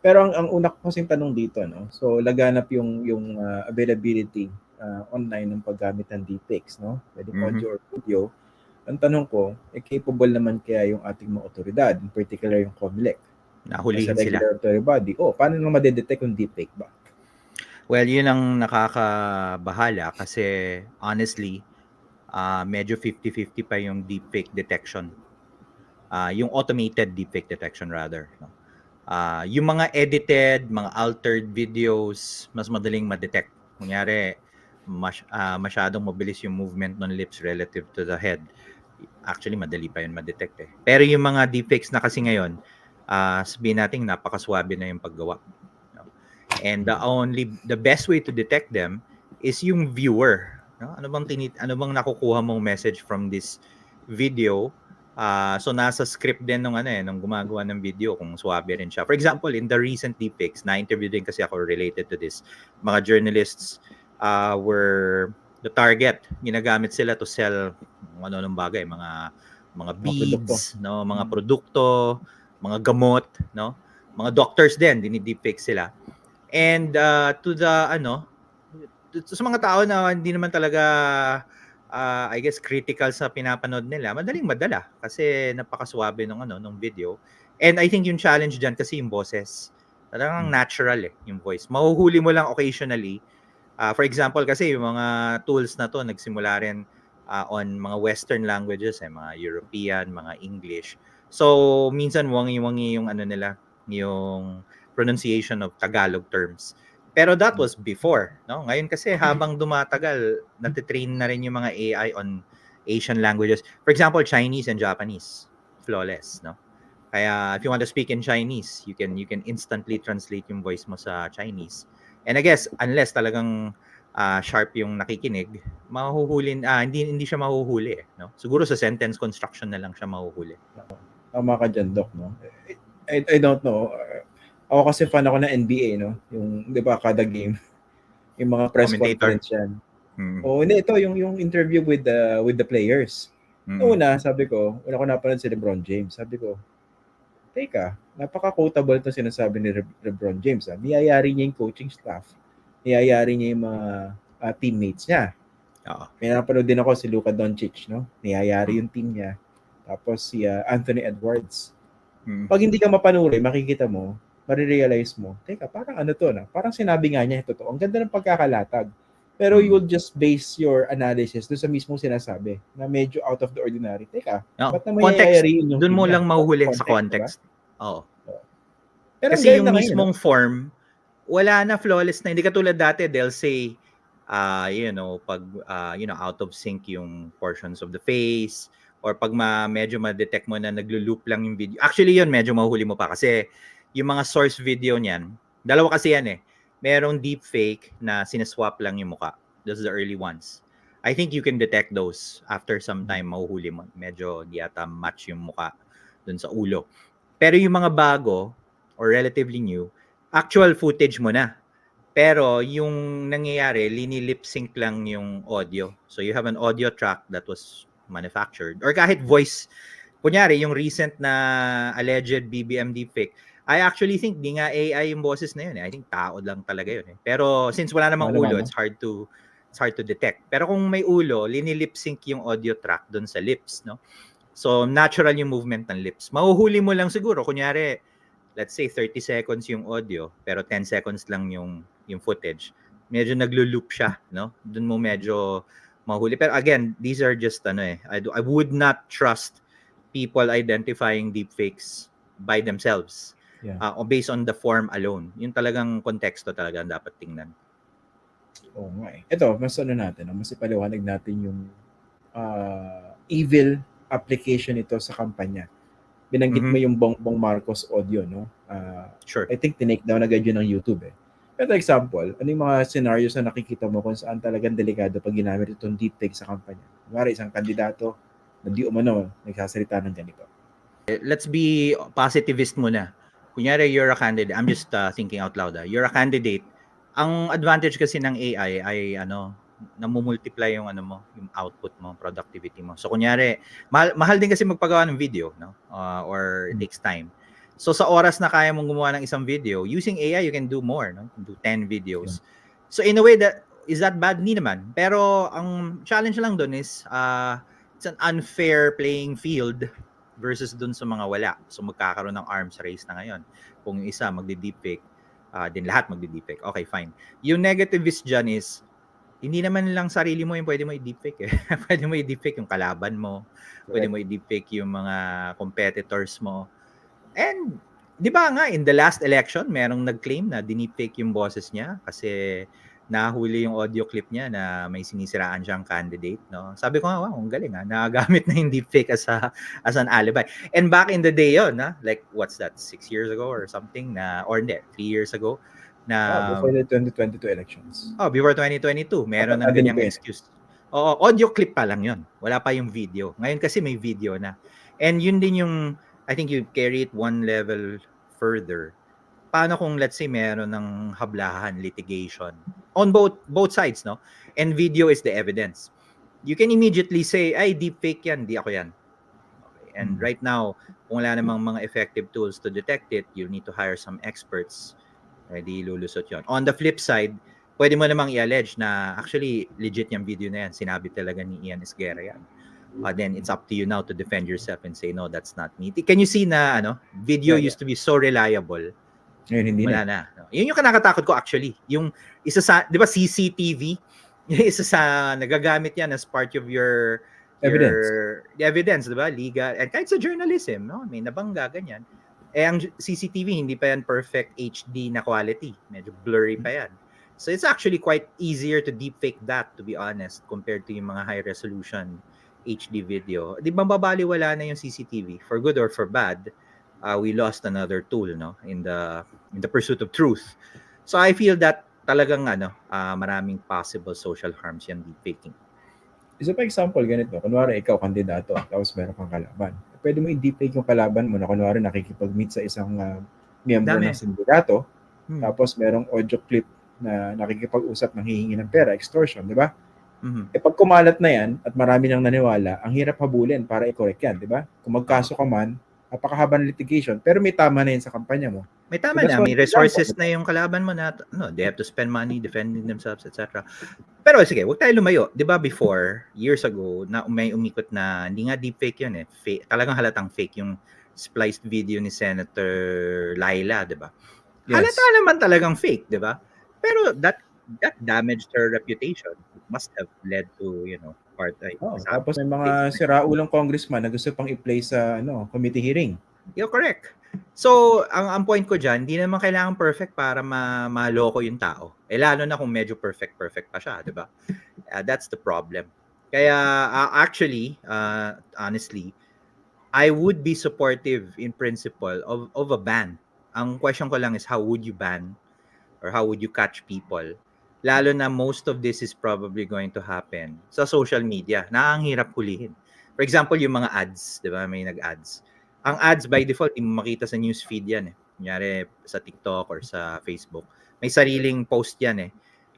Pero ang, ang una ko kasing tanong dito, no? So, laganap yung, yung ah, availability ah, online ng paggamit ng deepfakes, no? Pwede Mhm. audio or video. Ang tanong ko, eh, capable naman kaya yung ating mga otoridad, in particular yung COMELEC, Nahulihin sila. regulatory body. Oh, paano nang madedetect yung deepfake ba? Well, yun ang nakakabahala kasi honestly, ah medyo 50-50 pa yung deepfake detection. Ah, yung automated deepfake detection rather. No? Ah, yung mga edited, mga altered videos, mas madaling ma-detect. Kunyari, mas, ah, masyadong mabilis yung movement ng lips relative to the head. Actually, madali pa yun ma-detect eh. Pero yung mga deepfakes na kasi ngayon, ah sabihin natin napakaswabe na yung paggawa. And the only the best way to detect them is yung viewer. No? Ano bang tinit ano bang nakukuha mong message from this video? Ah, so nasa script din nung ano eh, nung gumagawa ng video kung swabe rin siya. For example, in the recent deepfakes, na-interview din kasi ako related to this. Mga journalists uh, were the target. Ginagamit sila to sell ano nung bagay, mga mga beads, no, mga Mm. produkto, mga gamot, no? Mga doctors din, dinideepfake sila. And uh, to the ano, to- sa mga tao na hindi naman talaga uh, I guess critical sa pinapanood nila, madaling madala kasi napakaswabe nung ano nung video. And I think yung challenge diyan kasi yung boses. Talagang Hmm. natural eh, yung voice. Mahuhuli mo lang occasionally. Ah, for example kasi yung mga tools na to nagsimula rin ah, on mga western languages eh, mga European, mga English. So minsan wangi-wangi yung ano nila, yung pronunciation of Tagalog terms. Pero that was before, no? Ngayon kasi habang dumatagal, natitrain na rin yung mga AI on Asian languages. For example, Chinese and Japanese, flawless, no? Kaya if you want to speak in Chinese, you can you can instantly translate yung voice mo sa Chinese. And I guess unless talagang ah, sharp yung nakikinig, mahuhulin ah, hindi hindi siya mahuhuli, eh, no? Siguro sa sentence construction na lang siya mahuhuli. Tama ka dyan, Doc, no? I, I don't know. Uh, ako kasi fan ako ng NBA, no? Yung, di ba, kada game. Yung mga press conference yan. Mm. Oh, hindi, ito, yung, yung interview with the with the players. Mm. Una, sabi ko, una ko napanood si LeBron James. Sabi ko, teka, napaka-quotable to sinasabi ni Re- LeBron James. Ah. Niyayari niya yung coaching staff. Niyayari niya yung mga ah, teammates niya. Oo. May napanood din ako si Luka Doncic, no? Niyayari yung team niya. Tapos si ah, Anthony Edwards. Mm. Pag hindi ka mapanuri, makikita mo, marirealize mo, teka, parang ano to na? Parang sinabi nga niya ito. Ang ganda ng pagkakalatag. Pero Mm. you will just base your analysis doon sa mismong sinasabi na medyo out of the ordinary. Teka, Oo. ba't na Context, mayayariin yung doon mo lang mahuhuli sa Context, context. Oo. Pero ang Kasi yung na ngayon, mismong form, wala na flawless na. Hindi katulad dati, they'll say, uh, you know, pag, uh, you know, out of sync yung portions of the face, or pag ma, medyo ma-detect mo na naglo-loop lang yung video. Actually, yun, medyo mahuhuli mo pa. Kasi yung mga source video niyan, dalawa kasi yan eh. Merong deepfake na sinaswap lang yung muka. Those the early ones. I think you can detect those after some time mahuhuli mo. Medyo di ata match yung muka dun sa ulo. Pero yung mga bago or relatively new, actual footage mo na. Pero yung nangyayari, linilip sync lang yung audio. So you have an audio track that was manufactured. Or kahit voice. Kunyari, yung recent na alleged BBM deepfake, I actually think di nga AI yung boses na yun. Eh. I think tao lang talaga yun. Eh. Pero since wala namang Wala ulo, naman. it's hard to it's hard to detect. Pero kung may ulo, linilip sync yung audio track doon sa lips, no? So natural yung movement ng lips. Mahuhuli mo lang siguro kunyari let's say 30 seconds yung audio pero 10 seconds lang yung yung footage. Medyo naglo-loop siya, no? Doon mo medyo mahuli. Pero again, these are just ano eh. I, do- I would not trust people identifying deepfakes by themselves. Yeah. uh, based on the form alone. Yung talagang konteksto talaga dapat tingnan. Oo nga eh. Ito, mas ano natin, mas ipaliwanag natin yung ah, evil application nito sa kampanya. Binanggit Mhm. mo yung Bongbong Marcos audio, no? Ah, Sure. I think tinake down agad yun ng YouTube eh. Pero example, ano yung mga scenarios na nakikita mo kung saan talagang delikado pag ginamit itong deepfake sa kampanya? Kunwari, isang kandidato na di umano nagsasalita ng ganito. let's be positivist muna. Kunyari, you're a candidate. I'm just uh, thinking out loud. ah. You're a candidate. Ang advantage kasi ng AI ay ano, namumultiply yung ano mo, yung output mo, productivity mo. So kunyari, mahal, mahal din kasi magpagawa ng video, no? Uh, or it takes time. So sa oras na kaya mong gumawa ng isang video, using AI you can do more, no? You can do 10 videos. So in a way that is that bad ni naman. Pero ang challenge lang doon is uh, it's an unfair playing field versus dun sa mga wala. So magkakaroon ng arms race na ngayon. Kung yung isa magdi-deepfake, uh, din lahat magdi-deepfake. Okay, fine. Yung negativist dyan is hindi naman lang sarili mo yung pwede mo i-deepfake eh. pwede mo i-deepfake yung kalaban mo. Pwede mo i-deepfake yung mga competitors mo. And, di ba nga, in the last election, merong nag-claim na dinipfake yung boses niya kasi nahuli yung audio clip niya na may sinisiraan siyang candidate, no? Sabi ko nga, wow, ang galing ha. Nagagamit na yung deepfake as, a, as an alibi. And back in the day yon na like, what's that, six years ago or something, na, or hindi, three years ago, Ah, na, before the 2022 elections. oh, before 2022, meron ng ganyang excuse. Oo, audio clip pa lang yon Wala pa yung video. Ngayon kasi may video na. And yun din yung, I think you carry it one level further. Paano kung let's say meron ng hablahan, litigation on both both sides, no? And video is the evidence. You can immediately say, ay, deepfake yan, di ako yan. Okay. And Mhm. right now, kung wala namang mga effective tools to detect it, you need to hire some experts. Eh, di lulusot yon. On the flip side, pwede mo namang i-allege na actually legit yung video na yan. Sinabi talaga ni Ian Esguerra yan. Uh, then it's up to you now to defend yourself and say, no, that's not me. Can you see na ano, video Yeah, yeah. used to be so reliable. Ngayon, hindi Wala na. na. Yun yung kanakatakot ko actually. Yung isa sa, di ba CCTV? Yung isa sa, nagagamit yan as part of your Evidence. your- the evidence, di ba? Legal. And kahit sa journalism, no? May nabangga, ganyan. Eh, ang CCTV, hindi pa yan perfect HD na quality. Medyo blurry pa yan. So it's actually quite easier to deepfake that, to be honest, compared to yung mga high resolution HD video. Di ba mababaliwala na yung CCTV? For good or for bad, uh, we lost another tool, no? In the in the pursuit of truth. So I feel that talagang ano, ah, maraming possible social harms yung deepfaking. Isa pa example, ganito. Kunwari, ikaw kandidato, tapos meron kang kalaban. Pwede mo i-deepfake yung kalaban mo na kunwari nakikipag-meet sa isang ah, miyembro Dami. ng sindikato, Hmm. tapos merong audio clip na nakikipag-usap ng hihingi ng pera, extortion, di ba? Mhm. E pag kumalat na yan at marami nang naniwala, ang hirap habulin para i-correct yan, di ba? Kung magkaso ka man, napakahabang litigation, pero may tama na yun sa kampanya mo. May tama That's na, one may resources na yung kalaban mo na no, they have to spend money defending themselves, etc. Pero sige, wag tayo lumayo. 'Di ba before, years ago, na may umikot na hindi nga deepfake yun eh. Fake, talagang halatang fake yung spliced video ni Senator Laila, 'di ba? Halata naman talagang fake, 'di ba? Pero that that damaged her reputation. It must have led to, you know, part ay, Oh, tapos may mga siraulong congressman na gusto pang i-play sa ano, committee hearing. You're correct. So, ang, ang point ko dyan, hindi naman kailangan perfect para ma maloko yung tao. Eh, lalo na kung medyo perfect, perfect pa siya, di ba? Uh, that's the problem. Kaya, uh, actually, uh, honestly, I would be supportive in principle of, of a ban. Ang question ko lang is, how would you ban or how would you catch people? Lalo na most of this is probably going to happen sa social media na ang hirap hulihin. For example, yung mga ads, di ba? May nag-ads ang ads by default, hindi makita sa newsfeed yan eh. Kunyari sa TikTok or sa Facebook. May sariling post yan eh.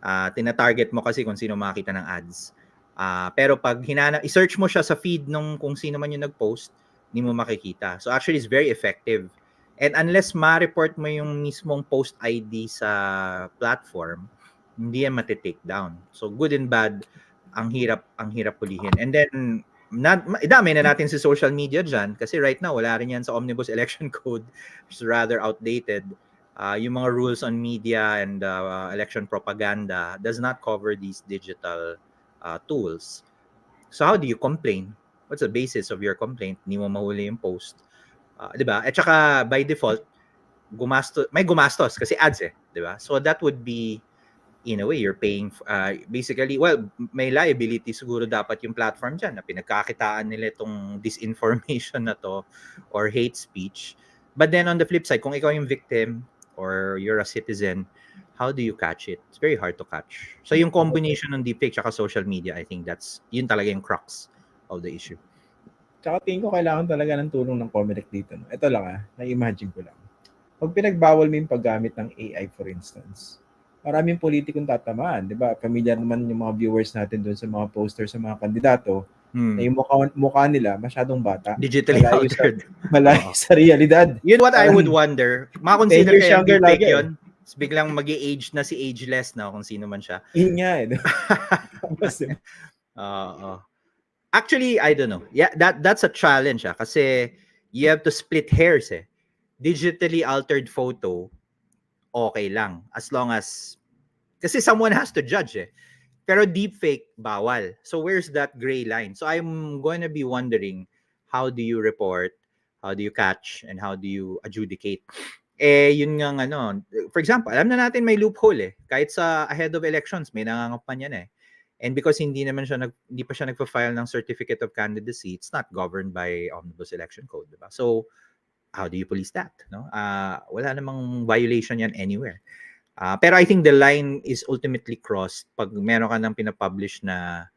Ah, tina-target mo kasi kung sino makakita ng ads. Ah, pero pag hinana, i-search mo siya sa feed nung kung sino man yung nag-post, hindi mo makikita. So actually, it's very effective. And unless ma-report mo yung mismong post ID sa platform, hindi yan matitake down. So good and bad, ang hirap ang hirap pulihin. And then na, ma- idami na natin si social media dyan kasi right now wala rin yan sa Omnibus Election Code which is rather outdated. Uh, yung mga rules on media and uh, election propaganda does not cover these digital uh, tools. So how do you complain? What's the basis of your complaint? Hindi mo mahuli yung post. Uh, 'Di ba? At saka by default gumastos may gumastos kasi ads eh, 'di ba? So that would be in a way you're paying uh, basically well may liability siguro dapat yung platform dyan na pinagkakitaan nila itong disinformation na to or hate speech but then on the flip side kung ikaw yung victim or you're a citizen how do you catch it it's very hard to catch so yung combination ng deepfake tsaka social media I think that's yun talaga yung crux of the issue Tsaka tingin ko kailangan talaga ng tulong ng Comelec dito. Ito lang ah, na-imagine ko lang. Pag pinagbawal mo yung paggamit ng AI for instance, maraming politikong tatamaan, di ba? Familiar naman yung mga viewers natin doon sa mga poster sa mga kandidato Hmm. na yung mukha, mukha nila masyadong bata. Digitally Malayo sa- altered. Malayo Oo. sa realidad. Yun what I Parang would wonder. Makonsider 10 years kaya younger deepfake lagi eh. yun? Biglang mag age na si ageless na kung sino man siya. Yun nga eh. Tapos, Oo. Actually, I don't know. Yeah, that that's a challenge ah kasi you have to split hairs eh. Digitally altered photo okay lang as long as kasi someone has to judge eh. Pero deepfake bawal. So where's that gray line? So I'm to be wondering how do you report, how do you catch and how do you adjudicate? Eh yun nga ano, for example, alam na natin may loophole eh. Kahit sa ahead of elections may nangangampanya na eh. And because hindi naman siya nag, hindi pa siya nagfa-file ng certificate of candidacy, it's not governed by Omnibus Election Code, di ba? So how do you police that, no? Ah, wala namang violation yan anywhere. Ah, pero I think the line is ultimately crossed pag meron ka nang pinapublish na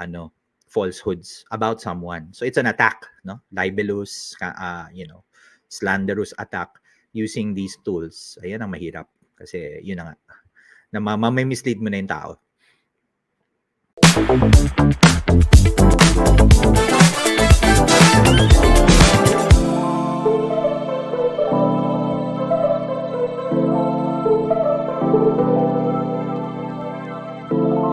ano, falsehoods about someone. So it's an attack, no? Libelous, ah, you know, slanderous attack using these tools. Ayan ang mahirap kasi yun na nga. Na ma- ma- may mislead mo na yung tao.